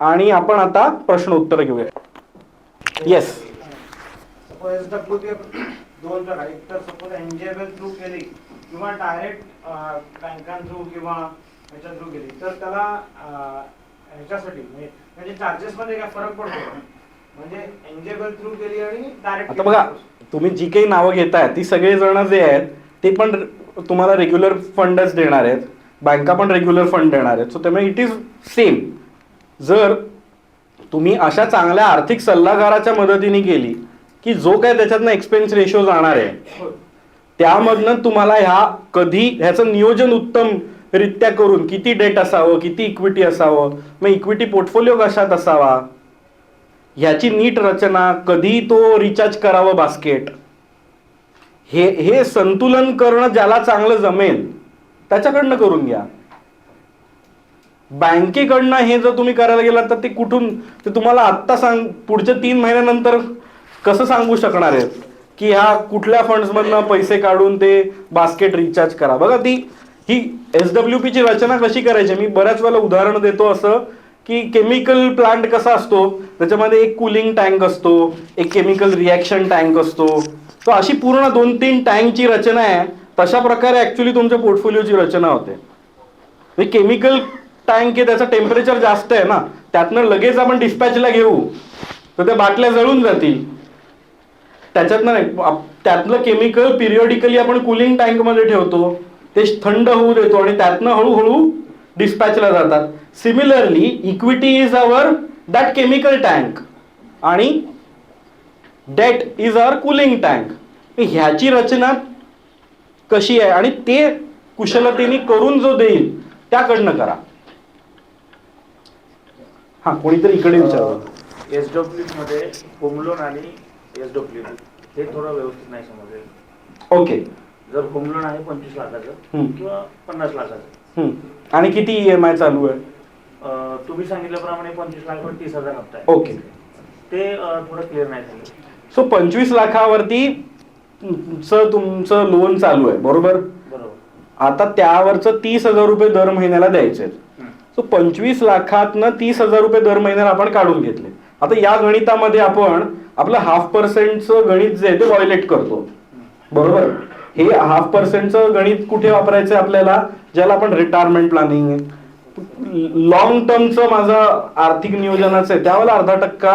आणि आपण आता प्रश्न उत्तर घेऊया. येस दोन प्रकार एक तर सपोज एनजीएबल थ्रू केली किंवा डायरेक्ट बँकां थ्रू किंवा ह्याच्या थ्रू केली तर त्याला अं, ह्याच्यासाठी म्हणजे चार्जेस मध्ये काय फरक पडतो? म्हणजे एनजीएबल थ्रू केली आणि डायरेक्ट आता बघा तुम्ही जी काही नावं घेताय ती सगळे जण जे आहेत ते पण तुम्हाला रेग्युलर फंडच देणार आहेत. बँका पण रेग्युलर फंड देणार आहेत. सो त्यामुळे इट इज सेम जर तुम्ही अशा चांगल्या आर्थिक सल्लागाराच्या मदतीने केली की जो काय त्याच्यातनं एक्सपेन्स रेशो जाणार आहे त्यामधनं तुम्हाला ह्या कधी ह्याचं नियोजन उत्तम रित्या करून किती डेट असावं किती इक्विटी असावं मग इक्विटी पोर्टफोलिओ कशात असावा ह्याची नीट रचना कधी तो रिचार्ज करावं बास्केट हे हे संतुलन करणं ज्याला चांगलं जमेल त्याच्याकडनं करून घ्या. बँकेकडनं हे जर तुम्ही करायला गेलात तर ते कुठून ते तुम्हाला आत्ता सांग पुढच्या तीन महिन्यानंतर कसं सांगू शकणार आहेत? की ह्या कुठल्या फंड्समधनं पैसे काढून ते बास्केट रिचार्ज करा. बघा ती ही एस डब्ल्यू पीची रचना कशी करायची? मी बऱ्याच वेळेला उदाहरण देतो असं की केमिकल प्लांट कसा असतो? त्याच्यामध्ये एक कूलिंग टँक असतो एक केमिकल रिॲक्शन टँक असतो. तो अशी पूर्ण दोन तीन टँकची रचना आहे. तशा प्रकारे ॲक्च्युली तुमच्या पोर्टफोलिओची रचना होते. केमिकल टँक आहे त्याचं टेम्परेचर जास्त आहे ना त्यातनं लगेच आपण डिस्पॅचला घेऊ. तर त्या बाटल्या जळून जातील. त्याच्यातनं नाही त्यातलं केमिकल पिरियॉडिकली आपण कुलिंग टँकमध्ये ठेवतो. ते थंड होऊ देतो आणि त्यातनं हळूहळू डिस्पॅचला जातात. Similarly equity is our that chemical tank आणि debt is our cooling tank ह्याची रचना कशी आहे? आणि ते कुशलतेने करून जो देईल त्याकडनं करा. हा कोणीतरी इकडे विचारलं. एसमध्ये होम लोन आणि एस डब्ल्यू हे थोडं व्यवस्थित नाही समजले. ओके. जर होम लोन आहे पंचवीस लाखाचं हम्म. किंवा पन्नास लाखाचं. आणि किती ई एम आय चालू आहे? अं, तुम्ही सांगितल्याप्रमाणे पंचवीस लाखावर तीस हजार हप्ता आहे. ओके. ते अं, थोडं क्लिअर नाही झालं. सो पंचवीस लाखावरती चं तुमचं लोन चालू आहे बरोबर? बरोबर. आता त्यावरचं तीस हजार रुपये दर महिन्याला द्यायचे हम्म. सो पंचवीस लाखातनं तीस हजार रुपये दर महिन्याला आपण काढून घेतले. आता या गणितामध्ये आपण आपलं हाफ पर्सेंटचं गणित जे आहे ते वॉयलेट करतो. बरोबर? हे हाफ पर्सेंटचं गणित कुठे वापरायचं आपल्याला? ज्याला आपण रिटायरमेंट प्लॅनिंग लॉंग टर्मचं माझं आर्थिक नियोजनाचं आहे त्यावेळेला अर्धा टक्का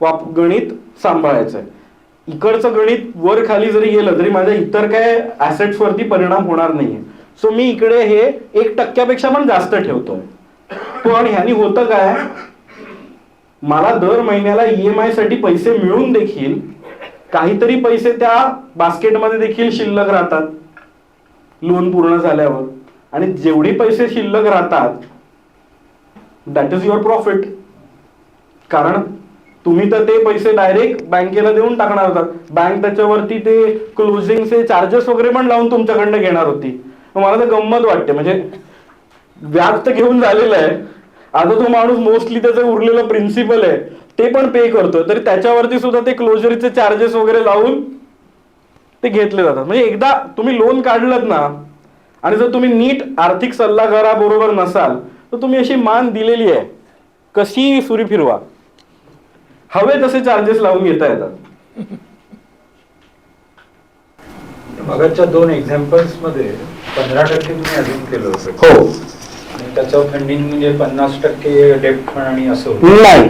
वाप गणित सांभाळायचं आहे इकडचं गणित वर खाली जरी गेलं तरी माझ्या इतर काय ऍसेट्सवरती वरती परिणाम होणार नाहीये. सो मी इकडे हे एक टक्क्यापेक्षा पण जास्त ठेवतोय. पण ह्यानी होतं काय? मला दर महिन्याला ईएमआयसाठी पैसे मिळून देखील काहीतरी पैसे त्या बास्केटमध्ये देखील शिल्लक राहतात लोन पूर्ण झाल्यावर. आणि जेवढे पैसे शिल्लक राहतात दॅट इज युअर प्रॉफिट कारण तुम्ही तर ते पैसे डायरेक्ट बँकेला देऊन टाकणार होता बँक त्याच्यावरती ते क्लोजिंगचे चार्जेस वगैरे पण लावून तुमच्याकडनं घेणार होती. मला तर गंमत वाटते. म्हणजे व्याज तर घेऊन झालेलं आहे. आता तो माणूस मोस्टली त्याचं उरलेलं प्रिन्सिपल आहे. ते पण पे करतोय. तरी त्याच्यावरती सुद्धा ते क्लोजरीचे चार्जेस वगैरे लावून ते घेतले जातात. म्हणजे एकदा तुम्ही लोन काढलं ना आणि जर तुम्ही नीट आर्थिक सल्लागाराबरोबर नसाल तर तुम्ही अशी मान दिलेली आहे. कशी सुरी फिरवा. हवे तसे चार्जेस लावून घेता येतात. मगाच्या दोन एक्झाम्पल्समध्ये पंधरा टक्के तुम्ही अजून केलं होतं. हो. आणि त्याच्यावर फंडिंग म्हणजे पन्नास टक्के डेट फंड आणि असं नाही.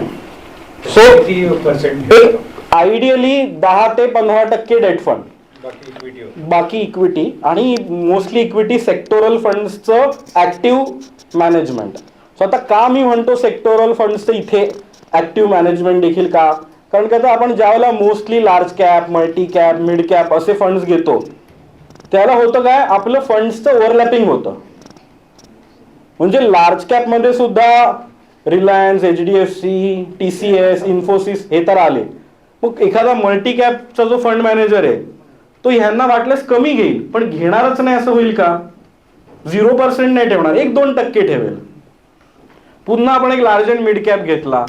सो किती पर्सेंट एक आयडियली दहा ते पंधरा टक्के डेट फंड बाकी इक्विटी होतं. बाकी इक्विटी आणि मोस्टली इक्विटी सेक्टोरल फंड्सचं ऍक्टिव्ह मॅनेजमेंट सो आता का मी म्हणतो सेक्टोरल फंड्सचं इथे ऍक्टिव्ह मॅनेजमेंट देखील का? कारण का आता आपण ज्यावेळेला mostly large cap multi cap mid cap असे फंड्स घेतो त्याला होतं काय? आपलं फंड्सचं ओव्हरलॅपिंग होतं. म्हणजे लार्ज कॅपमध्ये सुद्धा Reliance H D F C T C S Infosys हे तर आले. मग एखादा मल्टी कॅपचा जो फंड मॅनेजर आहे तो ह्यांना वाटल्यास कमी घेईल पण घेणारच नाही असं होईल का? झिरो पर्सेंट नाही ठेवणार एक दोन टक्के ठेवेल. पुन्हा आपण एक लार्ज अँड मिड कॅप घेतला.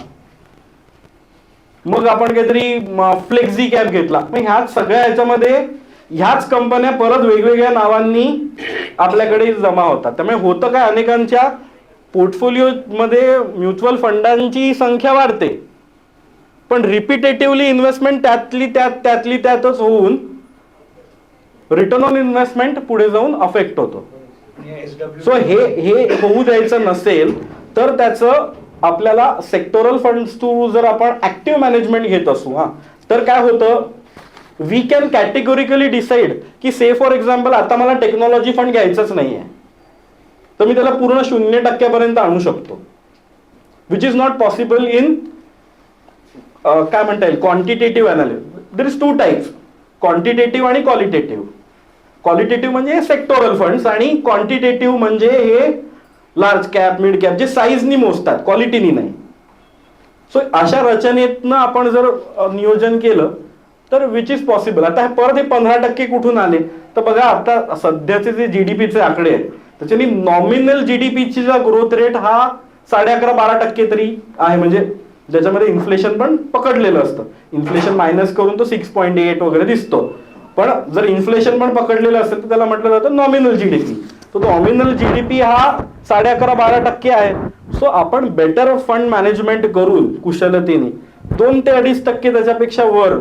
मग आपण काहीतरी फ्लेक्झी कॅप घेतला. मग ह्या सगळ्या ह्याच्यामध्ये ह्याच कंपन्या परत वेगवेगळ्या नावांनी आपल्याकडे जमा होतात. त्यामुळे होतं काय? अनेकांच्या पोर्टफोलिओ मध्ये म्युच्युअल फंडांची संख्या वाढते. पण रिपिटेटिव्हली इन्व्हेस्टमेंट त्यातली त्यात त्यातली त्यातच होऊन रिटर्न ऑन इन्व्हेस्टमेंट पुढे जाऊन अफेक्ट होतो. सो हे हे होऊ द्यायचं नसेल तर त्याचं आपल्याला सेक्टोरल फंड्स थ्रू जर आपण ऍक्टिव्ह मॅनेजमेंट घेत असू हा तर काय होतं? वी कॅन कॅटेगोरिकली डिसाईड की से फॉर एक्झाम्पल आता मला टेक्नॉलॉजी फंड घ्यायचंच आहे तर मी त्याला पूर्ण शून्य टक्क्यापर्यंत आणू शकतो. Which is not possible in काय म्हणता येईल? Quantitative analysis there is two types quantitative आणि क्वालिटेटिव्ह क्वालिटेटिव्ह म्हणजे सेक्टोरल फंड्स आणि क्वांटिटेटिव्ह म्हणजे हे लार्ज कॅप मिड कॅप जे साईजनी मोजतात क्वालिटीनी नाही. सो अशा रचनेतनं आपण जर नियोजन केलं तर विच इज पॉसिबल आता हे परत हे पंधरा टक्के कुठून आले? तर बघा आता सध्याचे जे जीडीपीचे आकडे आहेत त्याच्यानी नॉमिनल जीडीपीची चा ग्रोथ रेट हा साडे अकरा बारा टक्के तरी आहे. म्हणजे ज्याच्यामध्ये इन्फ्लेशन पण पकडलेलं असतं. इन्फ्लेशन मायनस करून तो सिक्स पॉईंट एट वगैरे दिसतो. पण जर इन्फ्लेशन पण पकडलेलं असेल तर त्याला म्हटलं जातं नॉमिनल जीडीपी तर नॉमिनल जीडीपी हा साडे अकरा बारा टक्के आहे. सो आपण बेटर फंड मॅनेजमेंट करून कुशलतेने दोन ते अडीच टक्के त्याच्यापेक्षा वर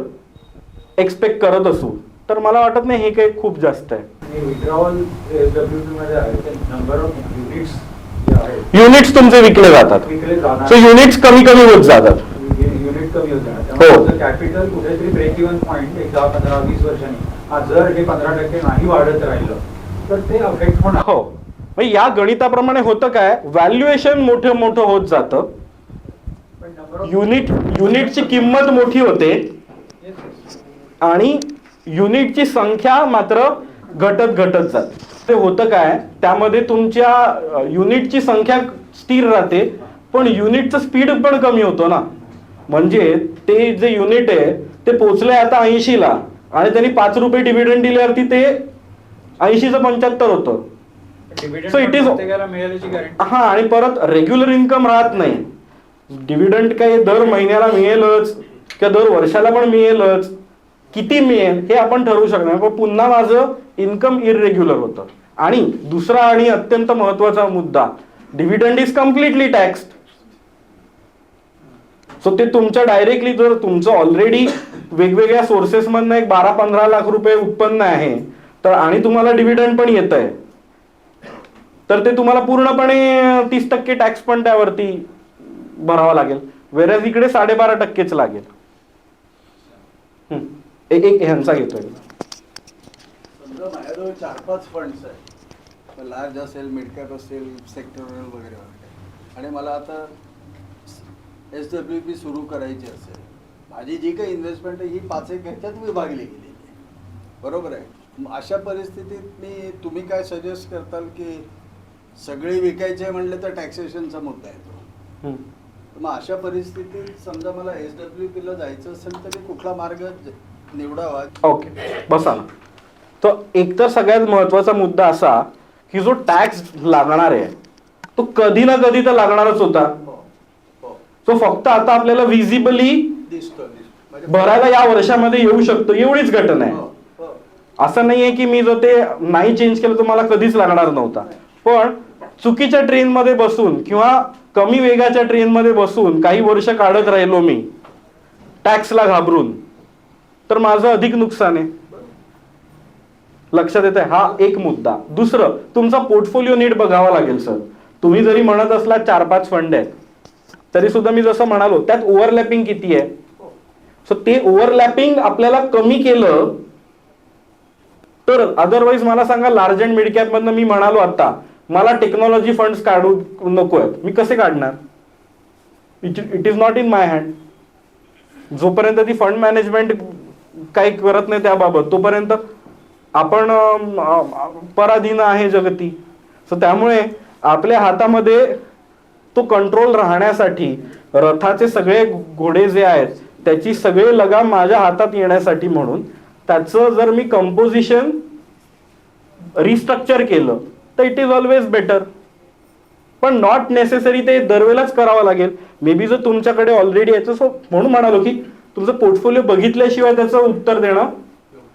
एक्सपेक्ट करत असू तर मला वाटत नाही हे काही खूप जास्त आहे. युनिट्स तुमचे विकले जातात. सो युनिट्स कमी कमी होत जातात. हो. कॅपिटल कुठेतरी ब्रेक इव्हन पॉईंट एक दहा पंधरा वीस वर्षांनी जर हे पंधरा टक्के नाही वाढत राहिलं तर ते अफेक्ट होणार. हो. मग या गणिताप्रमाणे होतं काय? व्हॅल्युएशन मोठं मोठं होत जातं. युनिट युनिटची किंमत मोठी होते. आणि युनिटची संख्या मात्र घटत घटत जाते. ते होतं काय? त्यामध्ये तुमच्या युनिटची संख्या स्थिर राहते पण युनिटचं स्पीड पण कमी होतो ना. म्हणजे ते जे युनिट आहे ते पोचले आता ऐंशीला आणि त्यांनी पाच रुपये डिव्हिडंड दिल्यावरती ते ऐंशीचं पंच्याहत्तर होतं. प्रत्येकाला मिळाल्याची गॅरंटी हा आणि परत रेग्युलर इन्कम राहत नाही. डिव्हिडंड काही दर महिन्याला मिळेलच किंवा दर वर्षाला पण मिळेलच. किती मिळेल हे आपण ठरवू शकणार पण पुन्हा माझं इन्कम इरेग्युलर होतं. आणि दुसरा आणि अत्यंत महत्त्वाचा मुद्दा dividend is completely tax so ते तुमच्या डायरेक्टली जर तुमचं ऑलरेडी वेगवेगळ्या सोर्सेसमधनं एक बारा पंधरा लाख रुपये उत्पन्न आहे तर आणि तुम्हाला डिव्हिडंड पण येत आहे तर ते तुम्हाला पूर्णपणे तीस टक्के टॅक्स पण त्यावरती भरावा लागेल. वेरज इकडे साडेबारा टक्केच लागेल. हम्म. एक एक ह्यांचा घेतोय. समजा माझ्याजवळ चार पाच फंड्स आहेत. लार्ज असेल मिड कॅप असेल सेक्टरल वगैरे वगैरे. आणि मला आता एस डब्ल्यू पी सुरू करायची असेल माझी जी काही इन्व्हेस्टमेंट आहे ही पाच एक ह्याच्यात विभागली गेलेली आहे. बरोबर आहे? अशा परिस्थितीत मी तुम्ही काय सजेस्ट करताल की सगळे विकायचे म्हणले तर टॅक्सेशनचा मुद्दा येतो मग अशा परिस्थितीत समजा मला एस डब्ल्यू पीला जायचं असेल तर मी कुठला मार्ग निवडावा. ओके बसा ना. तर एक तर सगळ्यात महत्त्वाचा मुद्दा असा की जो टॅक्स लागणार आहे तो कधी ना कधी तर लागणारच होता. हो हो. तो फक्त आता आपल्याला विजिबली म्हणजे भरायला या वर्षामध्ये येऊ शकतो एवढीच घटना आहे. हो. असं नाहीये की मी जर ते नाही चेंज केलं तर मला कधीच लागणार नव्हता. पण चुकीच्या ट्रेन मध्ये बसून किंवा कमी वेगाच्या ट्रेन मध्ये बसून काही वर्ष काढत राहिलो मी टॅक्सला घाबरून. तर माझं अधिक नुकसान आहे. लक्षात येत आहे हा एक मुद्दा. दुसरं तुमचा पोर्टफोलिओ नीट बघावा लागेल सर. तुम्ही जरी म्हणत असला चार पाच फंड आहेत तरी सुद्धा मी जसं म्हणालो त्यात ओव्हरलॅपिंग किती आहे? सो ते ओव्हरलॅपिंग आपल्याला कमी केलं तर अदरवाईज मला सांगा लार्ज अँड मिड कॅप मधनं मी म्हणालो आता मला टेक्नॉलॉजी फंड्स काढू नको आहेत. मी कसे काढणार? It it is not in my hand जोपर्यंत ती फंड मॅनेजमेंट काही करत नाही त्याबाबत. तोपर्यंत आपण पराधीन आहे जगती. सो त्यामुळे आपल्या हातामध्ये तो कंट्रोल राहण्यासाठी रथाचे सगळे घोडे जे आहेत त्याची सगळे लगाम माझ्या हातात येण्यासाठी म्हणून त्याचं जर मी कंपोजिशन रिस्ट्रक्चर केलं तर इट इज ऑलवेज बेटर पण नॉट नेसेसरी ते दरवेळेलाच करावं लागेल. मे बी जर तुमच्याकडे ऑलरेडी याचं सो म्हणून म्हणालो की तुमचं पोर्टफोलिओ बघितल्याशिवाय त्याचं उत्तर देणं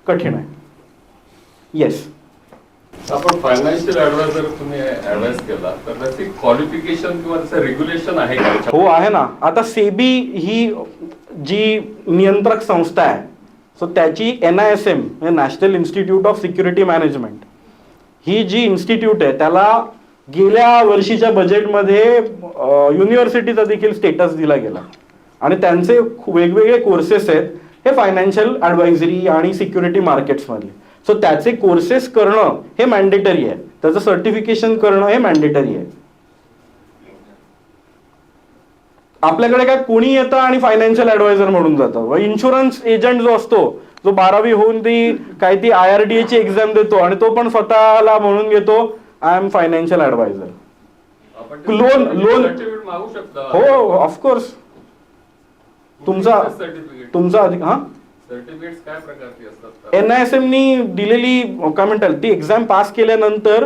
कठीण आहे. येस आपण फायनान्शियल ऍडवायझर तुम्ही ऍडवाइस केला तर त्याची क्वालिफिकेशन किंवा त्याचं रेग्युलेशन आहे का? हो आहे ना. आता सेबी ही जी नियंत्रक संस्था आहे सो त्याची N I S M National Institute of Security Management ही जी इन्स्टिट्यूट आहे त्याला गेल्या वर्षीच्या बजेटमध्ये युनिव्हर्सिटीचा देखील स्टेटस दिला गेला. आणि त्यांचे वेगवेगळे कोर्सेस आहेत हे फायनान्शियल ॲडवायझरी आणि सिक्युरिटी मार्केट्समधले सो त्याचे कोर्सेस करणं हे मॅन्डेटरी आहे. त्याचं सर्टिफिकेशन करणं हे मॅन्डेटरी आहे. आपल्याकडे काय कोणी येतं आणि फायनान्शियल ऍडवायझर म्हणून जातं? इन्शुरन्स एजंट जो असतो जो बारावी होऊन ती काय ती आय आर डी एची एक्झाम देतो आणि तो पण स्वतःला म्हणून घेतो आय एम फायनान्शियल ऍडवायझर मागू शकता. हो ऑफकोर्स तुमचा सर्टिफिकेट तुमचा अधिक हा? सर्टिफिकेट काय प्रकारची असतात? एन आय एस एमनी दिलेली काय म्हणतात ती एक्झाम पास केल्यानंतर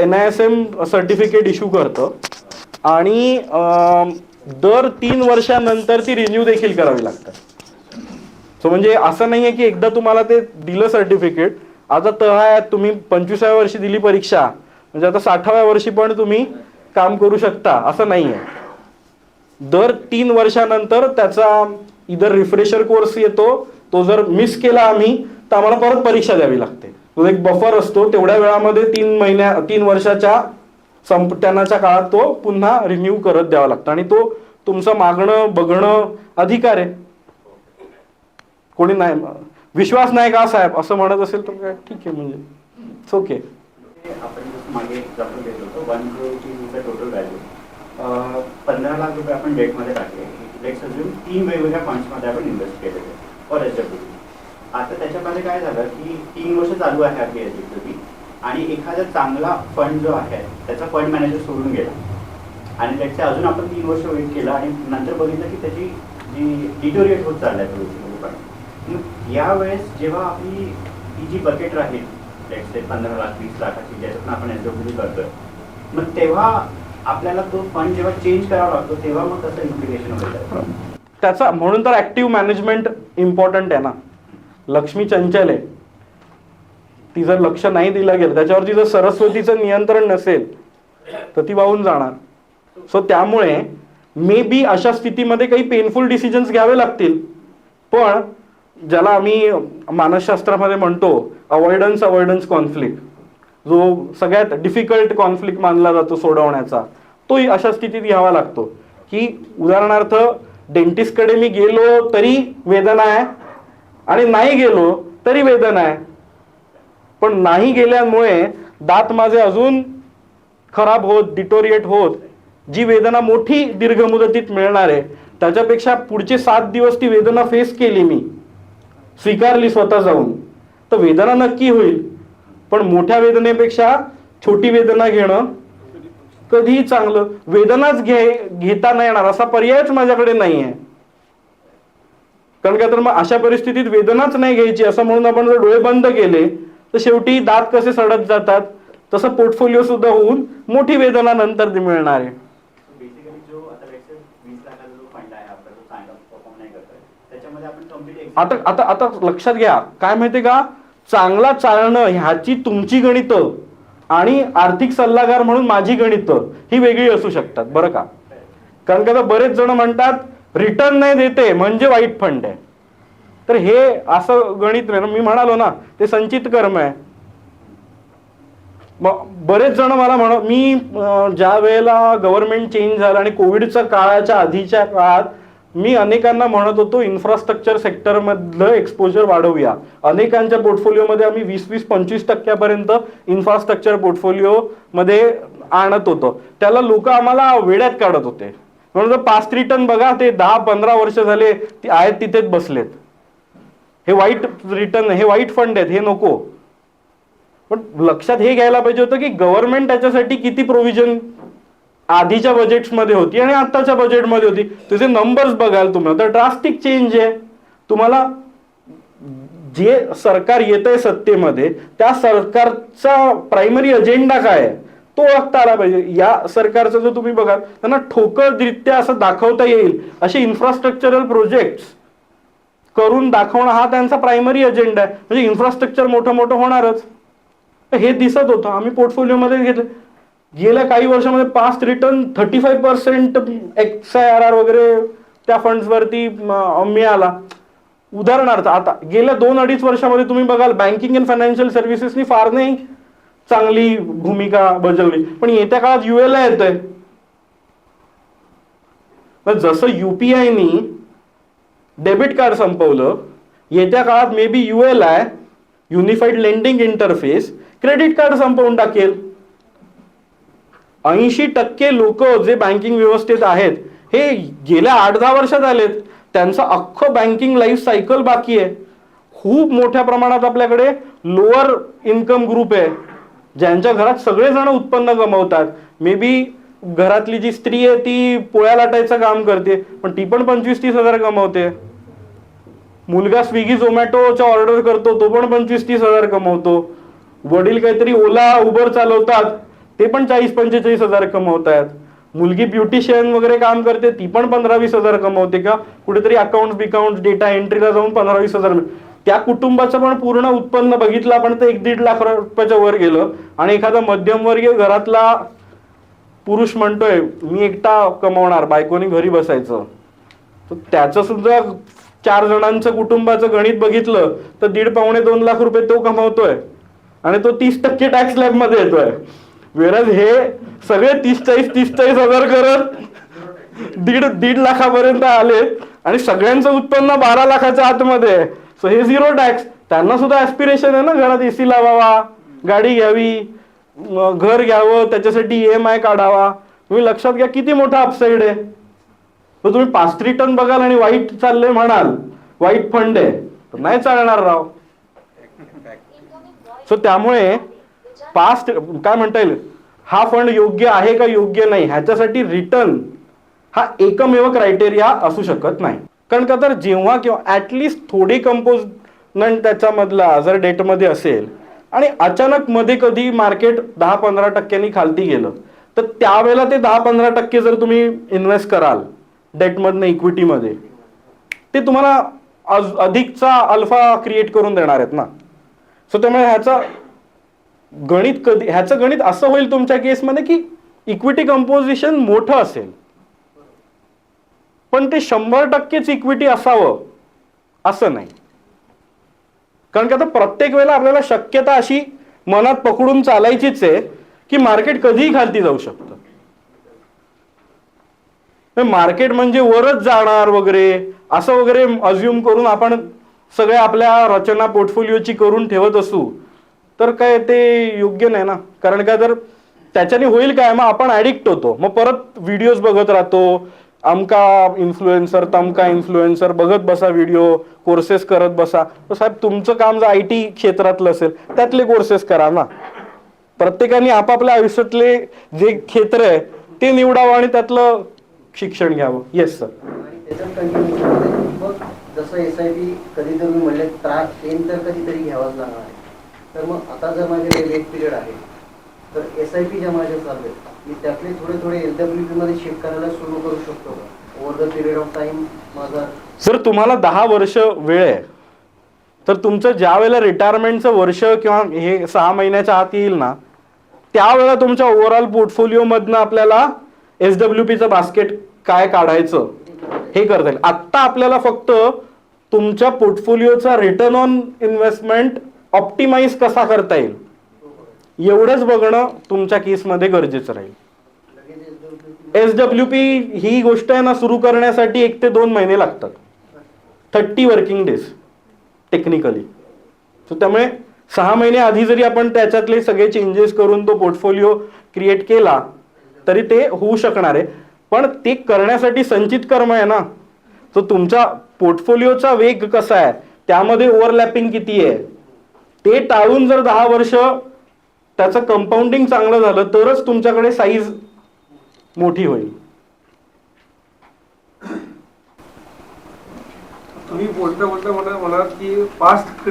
N I S M certificate issue करतं. आणि दर तीन वर्षानंतर ती रिन्यू देखील करावी लागतात. सो म्हणजे असं नाही आहे की एकदा तुम्हाला ते दिलं सर्टिफिकेट आता तहाय तुम्ही पंचवीसाव्या वर्षी दिली परीक्षा म्हणजे आता साठाव्या वर्षी पण तुम्ही काम करू शकता असं नाही आहे दर तीन वर्षानंतर त्याचा इधर रिफ्रेशर कोर्स येतो तो जर मिस केला आम्ही तर आम्हाला परत परीक्षा द्यावी लागते. तो एक बफर असतो तेवढ्या वेळामध्ये तीन महिन्या तीन वर्षाच्या संपटनाच्या काळात तो पुन्हा रिन्यू करत द्यावा लागतो. आणि तो तुमचं मागणं बघणं अधिकार आहे. कोणी नाही विश्वास नाही का साहेब? असं म्हणत असेल तर काय? ठीक आहे म्हणजे इट्स ओके आपण मागे पंधरा लाख रुपये आपण डेटमध्ये टाकले. लेट्स अजून तीन वेगवेगळ्या फंड्समध्ये आपण इन्व्हेस्ट केलेले फॉर एच डब्ल्यू आता त्याच्यामध्ये काय झालं की तीन वर्ष चालू आहे आपली एच डब्ल्यू आणि एखादा चांगला फंड जो आहे त्याचा फंड मॅनेजर सोडून गेला. आणि त्याचे अजून आपण तीन वर्ष वेट केला आणि नंतर बघितलं की त्याची जी डिटोरिएट होत चालल्या पण मग यावेळेस जेव्हा आपली ती जी बकेट राहील लेट्स पंधरा लाख वीस लाखाची ज्याच्यातून आपण एच डब्ल्यू करतोय मग तेव्हा आपल्याला तो फंड जेव्हा चेंज करावा लागतो तेव्हा मग कसं इम्प्लिकेशन त्याचा म्हणून तर ऍक्टिव्ह मॅनेजमेंट इम्पॉर्टंट आहे ना. लक्ष्मी चंचल आहे. ती जर लक्ष नाही दिलं गेलं. त्याच्यावरती जर सरस्वतीचं नियंत्रण नसेल तर ती वाहून जाणार. सो त्यामुळे मे बी अशा स्थितीमध्ये काही पेनफुल डिसिजन्स घ्यावे लागतील. पण ज्याला आम्ही मानसशास्त्रामध्ये म्हणतो अवॉइडन्स अवॉइडन्स कॉन्फ्लिक्ट जो सगळ्यात डिफिकल्ट कॉन्फ्लिक्ट मानला जातो सोडवण्याचा तोही अशा स्थितीत घ्यावा लागतो. की उदाहरणार्थ डेंटिस्टकडे मी गेलो तरी वेदना आहे आणि नाही गेलो तरी वेदना आहे. पण नाही गेल्यामुळे दात माझे अजून खराब होत डिटोरिएट होत. जी वेदना मोठी दीर्घ मुदतीत मिळणार आहे त्याच्यापेक्षा पुढचे सात दिवस ती वेदना फेस केली मी. स्वीकारली स्वतः जाऊन. तर वेदना नक्की होईल. पण मोठ्या वेदनेपेक्षा छोटी वेदना घेणं कधीही चांगलं. वेदनाच घे घेता नाही येणार असा पर्यायच माझ्याकडे नाही आहे कारण का तर मग अशा परिस्थितीत वेदनाच नाही घ्यायची असं म्हणून आपण जर डोळे बंद केले तर शेवटी दात कसे सडत जातात तसं पोर्टफोलिओ सुद्धा होऊन मोठी वेदना नंतर ती मिळणार आहे. आता आता आता लक्षात घ्या. काय माहितीये का? चांगला चालणं ह्याची तुमची गणितं आणि आर्थिक सल्लागार म्हणून माझी गणितं ही वेगळी असू शकतात बरं का? कारण का आता बरेच जण म्हणतात रिटर्न नाही देते म्हणजे वाईट फंड आहे. तर हे असं गणित नाही मी म्हणालो ना ते संचित कर्म आहे. बरेच जण मला म्हण मी ज्या वेळेला गव्हर्नमेंट चेंज झालं आणि कोविडच्या काळाच्या आधीच्या काळात मी अनेकांना म्हणत होतो इन्फ्रास्ट्रक्चर सेक्टरमधलं एक्सपोजर वाढवूया. अनेकांच्या पोर्टफोलिओमध्ये आम्ही वीस वीस पंचवीस टक्क्यापर्यंत इन्फ्रास्ट्रक्चर पोर्टफोलिओमध्ये आणत होतो. त्याला लोक आम्हाला वेड्यात काढत होते. म्हणून पाच रिटर्न बघा ते दहा पंधरा वर्ष झाले ते आहेत तिथेच बसलेत. हे वाईट रिटर्न हे वाईट फंड आहेत हे नको. पण लक्षात हे घ्यायला पाहिजे होतं की गव्हर्नमेंट त्याच्यासाठी किती प्रोव्हिजन आधीच्या बजेटमध्ये होती आणि आत्ताच्या बजेटमध्ये होती. त्याचे नंबर्स बघाल तुम्ही तर ड्रास्टिक चेंज आहे. तुम्हाला जे सरकार येत आहे सत्तेमध्ये त्या सरकारचा प्रायमरी अजेंडा काय आहे? तो ओळखता आला पाहिजे. या सरकारचं जर तुम्ही बघाल त्यांना ठोकळरित्या असं दाखवता येईल. असे इन्फ्रास्ट्रक्चरल प्रोजेक्ट्स करून दाखवणं हा त्यांचा प्रायमरी अजेंडा आहे. म्हणजे इन्फ्रास्ट्रक्चर मोठं मोठं होणारच. हे दिसत होतं. आम्ही पोर्टफोलिओमध्ये घेतलं. गेल्या काही वर्षामध्ये past return thirty five percent X I R R वगैरे त्या फंड्सवरती मिळाला. उदाहरणार्थ आता गेल्या दोन अडीच वर्षामध्ये तुम्ही बघाल बँकिंग अँड फायनान्शियल सर्व्हिसेसनी फार नाही चांगली भूमिका बजावली. पण येत्या काळात युएल येत आहे जसं युपीआयनी डेबिट कार्ड संपवलं येत्या काळात maybe U L I unified lending interface credit card संपवून टाकेल. ऐंशी टक्के लोक जे बँकिंग व्यवस्थेत आहेत हे गेल्या आठ दहा वर्षात आलेत. त्यांचं अख्खं बँकिंग लाईफ सायकल बाकी आहे. खूप मोठ्या प्रमाणात आपल्याकडे लोअर इन्कम ग्रुप आहे. ज्यांच्या घरात सगळेजण उत्पन्न कमवतात मे बी घरातली जी स्त्री आहे ती पोळ्या लाटायचं काम करते पण ती पण पंचवीस तीस हजार कमवते मुलगा स्विगी झोमॅटोचा ऑर्डर करतो तो पण पंचवीस तीस हजार कमवतो वडील काहीतरी ओला उबर चालवतात. ते पण चाळीस पंचेचाळीस हजार कमवत आहेत मुलगी ब्युटिशियन वगैरे काम करते ती पण पंधरा वीस हजार कमवते का? कुठेतरी अकाउंट बिकाउंट डेटा एंट्रीला जाऊन पंधरा वीस हजार त्या कुटुंबाचं पण पूर्ण उत्पन्न बघितलं आपण तर एक दीड लाख रुपयाच्या वर गेलं. आणि एखादा मध्यमवर्गीय घरातला पुरुष म्हणतोय मी एकटा कमवणार बायकोनी घरी बसायचं. तर त्याचं सुद्धा चार जणांचं कुटुंबाचं गणित बघितलं तर दीड पावणे दोन लाख रुपये तो कमावतोय. आणि तो तीस टक्के टॅक्स लॅबमध्ये येतोय. वेरज हे सगळे तीस चाळीस तीस चाळीस हजार करत दीड दीड लाखापर्यंत आले आणि सगळ्यांचं उत्पन्न बारा लाखाच्या आतमध्ये. आहे सो हे झिरो टॅक्स त्यांना सुद्धा ऍस्पिरेशन आहे ना घरात एसी लावावा गाडी घ्यावी घर घ्यावं त्याच्यासाठी ई एम आय काढावा. तुम्ही लक्षात घ्या किती मोठा अपसाईड आहे. तर तुम्ही पाच रिटर्न बघाल आणि वाईट चालले म्हणाल. वाईट फंड आहे. तर नाही चालणार राव. सो त्यामुळे पास्ट काय म्हणता येईल? हा फंड योग्य आहे का योग्य नाही? ह्याच्यासाठी रिटर्न हा एकमेव क्रायटेरिया असू शकत नाही. कारण का तर जेव्हा किंवा ॲटलिस्ट थोडी कंपोजमेंट त्याच्यामधला जर डेटमध्ये असेल आणि अचानक मध्ये कधी मार्केट दहा पंधरा टक्क्यांनी खालती गेलं तर त्यावेळेला ते दहा पंधरा टक्के जर तुम्ही इन्व्हेस्ट कराल डेटमधनं इक्विटीमध्ये ते तुम्हाला अज- अधिकचा अल्फा क्रिएट करून देणार आहेत ना. सो त्यामुळे ह्याचा गणित कधी ह्याचं गणित असं होईल तुमच्या केसमध्ये की इक्विटी कंपोजिशन मोठं असेल. पण ते शंभर टक्केच इक्विटी असावं असं नाही. कारण की आता प्रत्येक वेळेला आपल्याला शक्यता अशी मनात पकडून चालायचीच आहे की मार्केट कधीही खालती जाऊ शकतं. मार्केट म्हणजे वरच जाणार वगैरे असं वगैरे अज्युम करून आपण सगळ्या आपल्या रचना पोर्टफोलिओची करून ठेवत असू तर काय ते योग्य नाही ना? कारण का जर त्याच्याने होईल काय? मग आपण ऍडिक्ट होतो. मग परत व्हिडिओज बघत राहतो. अमका इन्फ्लुएन्सर तमका इन्फ्लुएन्सर बघत बसा व्हिडिओ कोर्सेस करत बसा. तर साहेब तुमचं काम जर आय टी क्षेत्रातलं असेल त्यातले कोर्सेस करा ना. प्रत्येकाने आपापल्या आयुष्यातले जे क्षेत्र आहे ते निवडावं आणि त्यातलं शिक्षण घ्यावं. येस सर जसं एस आय पी कधीतरी म्हणले त्रास पेन तर कधीतरी घ्यावाच लागणार तर मग आता जर माझे वेट पिरियड आहे तर एस आय पी ज्या माझ्या चालू आहेत मी त्यातले थोडे थोडे एल डब्ल्यू पी मध्ये शिफ्ट करायला सुरू करू शकतो का? Over the period of time माझा सर तुम्हाला दहा वर्ष वेळ आहे. तर तुमचं ज्या वेळेला रिटायरमेंटचं वर्ष किंवा हे सहा महिन्याच्या आत येईल ना त्यावेळेला तुमच्या ओव्हरऑल पोर्टफोलिओमधनं आपल्याला एस डब्ल्यू पीचं बास्केट काय काढायचं हे करता येईल. आत्ता आपल्याला फक्त तुमच्या पोर्टफोलिओचा रिटर्न ऑन इन्व्हेस्टमेंट ऑप्टिमाइज कसा करता येईल? एवढंच बघणं तुमच्या केसमध्ये गरजेचं राहील. S W P S W P ही गोष्ट आहे ना सुरू करण्यासाठी एक ते दोन महिने लागतात. Thirty working days technically. So त्यामुळे सहा महिने आधी जरी आपण त्याच्यातले सगळे चेंजेस करून तो पोर्टफोलिओ क्रिएट केला तरी ते होऊ शकणार आहे. पण ते करण्यासाठी संचित कर्म आहे ना. तो तुमच्या पोर्टफोलिओचा वेग कसा आहे? त्यामध्ये ओव्हरलॅपिंग किती आहे? ते टाळून जर दहा वर्ष त्याचं कंपाऊंडिंग चांगलं झालं तरच तुमच्याकडे साईज मोठी होईल. तुम्ही बोलता बोलता मला म्हणाल की पास्ट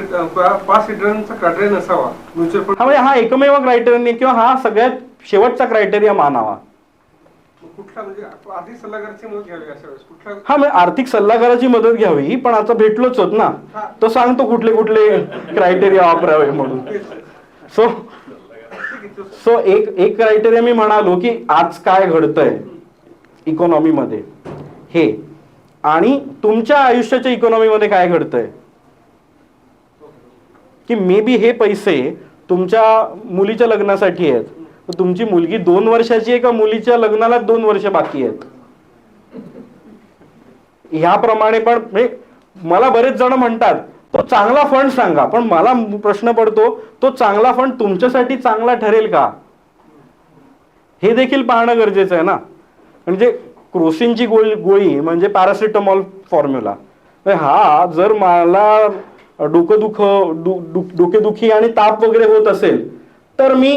पास्ट रिटर्नचा क्रायटेरिया नसावा. म्युच्युअल हा फंड म्हणजे हा एकमेव क्रायटेरिया किंवा हा सगळ्यात शेवटचा क्रायटेरिया मानावा. कुठला म्हणजे आधी सल्लागाराची मदत घ्यावी अशा वेळेस? कुठला हा आर्थिक सल्लागाराची मदत घ्यावी पण आता भेटलोच होत ना. तो सांगतो कुठले कुठले क्रायटेरिया वापरावे म्हणून. सो. सो एक एक क्रायटेरिया मी म्हणालो की आज काय घडतंय इकॉनॉमीमध्ये हे. आणि तुमच्या आयुष्याच्या इकॉनॉमीमध्ये काय घडतंय? की मे बी हे पैसे तुमच्या मुलीच्या लग्नासाठी आहेत. तर तुमची मुलगी दोन वर्षाची आहे का मुलीच्या लग्नाला दोन वर्ष बाकी आहेत? ह्याप्रमाणे पण मला बरेच जण म्हणतात तो चांगला फंड सांगा पण मला प्रश्न पडतो तो चांगला फंड तुमच्यासाठी चांगला ठरेल का? हे देखील पाहणं गरजेचं आहे ना. म्हणजे क्रोसिनची गोळी गोळी म्हणजे पॅरासिटामॉल फॉर्म्युला हा जर मला डोकं दुख डोकेदुखी आणि ताप वगैरे होत असेल तर मी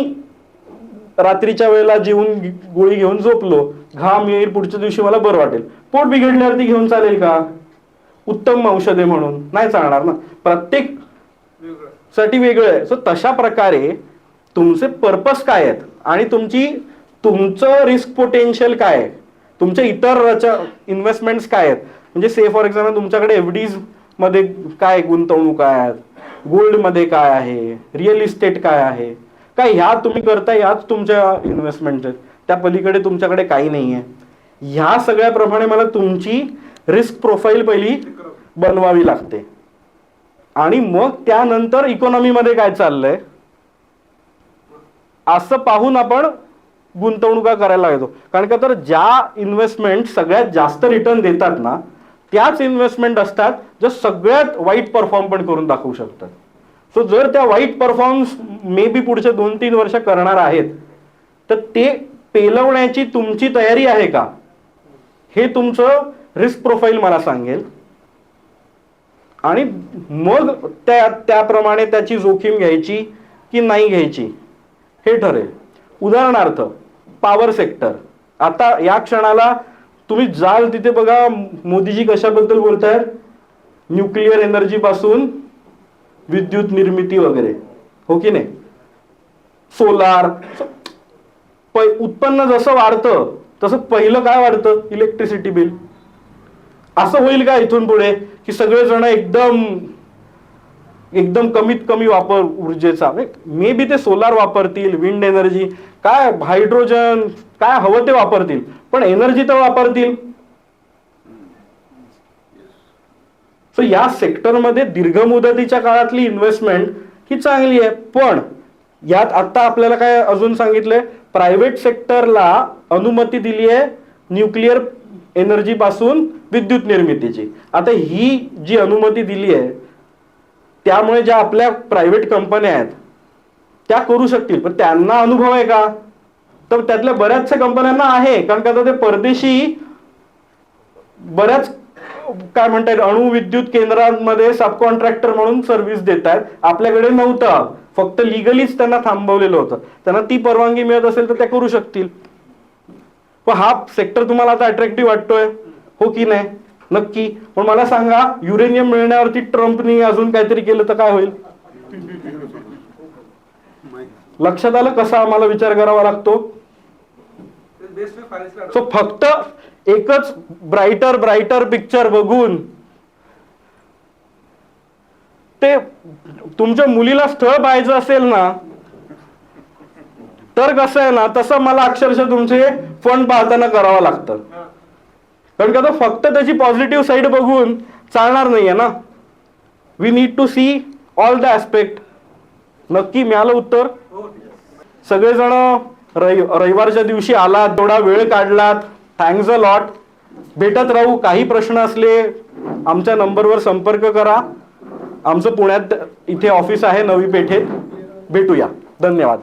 रात्रीच्या वेळेला जेवून गोळी घेऊन झोपलो. घाम येईल पुढच्या दिवशी मला बरं वाटेल. पोट बिघडल्यावरती घेऊन चालेल का? उत्तम औषधे म्हणून. नाही चालणार ना. प्रत्येकसाठी वेगळं आहे. सो तशा प्रकारे तुमचे पर्पस काय आहेत? आणि तुमची तुमचं रिस्क पोटेन्शियल काय आहे? तुमच्या इतर इन्व्हेस्टमेंट्स काय आहेत? म्हणजे से फॉर एक्झाम्पल तुमच्याकडे एफ डीजमध्ये काय गुंतवणूक आहेत? गोल्डमध्ये काय आहे? रिअल इस्टेट काय आहे? काय ह्या तुम्ही करताय ह्याच तुमच्या इन्व्हेस्टमेंट आहेत. त्या पलीकडे तुमच्याकडे काही नाही आहे ह्या सगळ्याप्रमाणे मला तुमची रिस्क प्रोफाईल पहिली बनवावी लागते. आणि मग त्यानंतर इकॉनॉमीमध्ये काय चाललंय? असं पाहून आपण गुंतवणुका करायला लागतो. कारण का तर ज्या इन्व्हेस्टमेंट सगळ्यात जास्त रिटर्न देतात ना त्याच इन्व्हेस्टमेंट असतात ज्या सगळ्यात वाईट परफॉर्म पण करून दाखवू शकतात. सो जर त्या वाईट परफॉर्मन्स मे बी पुढचे दोन तीन वर्ष करणार आहेत तर ते पेलवण्याची तुमची तयारी आहे का? हे तुमचं रिस्क प्रोफाईल मला सांगेल. आणि मग त्या त्याप्रमाणे त्याची जोखीम घ्यायची की नाही घ्यायची हे ठरेल. उदाहरणार्थ पॉवर सेक्टर आता या क्षणाला तुम्ही जाल तिथे बघा मोदीजी कशाबद्दल बोलतायत? न्यूक्लिअर एनर्जीपासून विद्युत निर्मिती वगैरे. हो की नाही? सोलार उत्पन्न जसं वाढतं तसं पहिलं काय वाढतं? इलेक्ट्रिसिटी बिल असं होईल का इथून पुढे? की सगळेजण एकदम एकदम कमीत कमी वापर ऊर्जेचा. मे बी ते सोलार वापरतील विंड एनर्जी काय हायड्रोजन काय हवं ते वापरतील. पण एनर्जी तर वापरतील. सो या सेक्टरमध्ये दीर्घ मुदतीच्या काळातली इन्व्हेस्टमेंट ही चांगली आहे. पण यात आता आपल्याला काय अजून सांगितलंय? प्रायव्हेट सेक्टरला अनुमती दिली आहे न्यूक्लिअर एनर्जी पासून विद्युत निर्मितीची. आता ही जी अनुमती दिली आहे त्यामुळे ज्या आपल्या प्रायव्हेट कंपन्या आहेत त्या करू शकतील. पण त्यांना अनुभव आहे का? तर त्यातल्या बऱ्याचशा कंपन्यांना आहे. कारण का ते परदेशी बऱ्याच काय म्हणतात अणु विद्युत केंद्रांमध्ये सब कॉन्ट्रॅक्टर म्हणून सर्व्हिस देत आहेत आपल्याकडे नव्हतं. फक्त लिगलीच त्यांना थांबवलेलं होतं. त्यांना ती परवानगी मिळत असेल तर त्या करू शकतील. पण हा सेक्टर तुम्हाला आता अट्रॅक्टिव्ह वाटतोय? हो की नाही? नक्की. पण मला सांगा युरेनियम मिळण्यावरती ट्रम्पनी अजून काहीतरी केलं तर काय होईल? लक्षात आलं कसा आम्हाला विचार करावा लागतो? सो फक्त एकच ब्राईटर ब्राईटर पिक्चर बघून ते तुमच्या मुलीला स्थळ पाहायचं असेल ना तर कसं आहे ना तसं मला अक्षरशः तुमचे फंड पाहताना करावं लागतं. कारण का तो फक्त त्याची पॉझिटिव्ह साईड बघून चालणार नाहीये ना. We need to see all the aspect नक्की मिळालं उत्तर? सगळेजण रवि रविवारच्या दिवशी आलात थोडा वेळ काढलात. थँक्स अ लॉट भेटत राहू. काही प्रश्न असले आमच्या नंबरवर संपर्क करा. आमचं पुण्यात इथे ऑफिस आहे नवी पेठेत. भेटूया. धन्यवाद.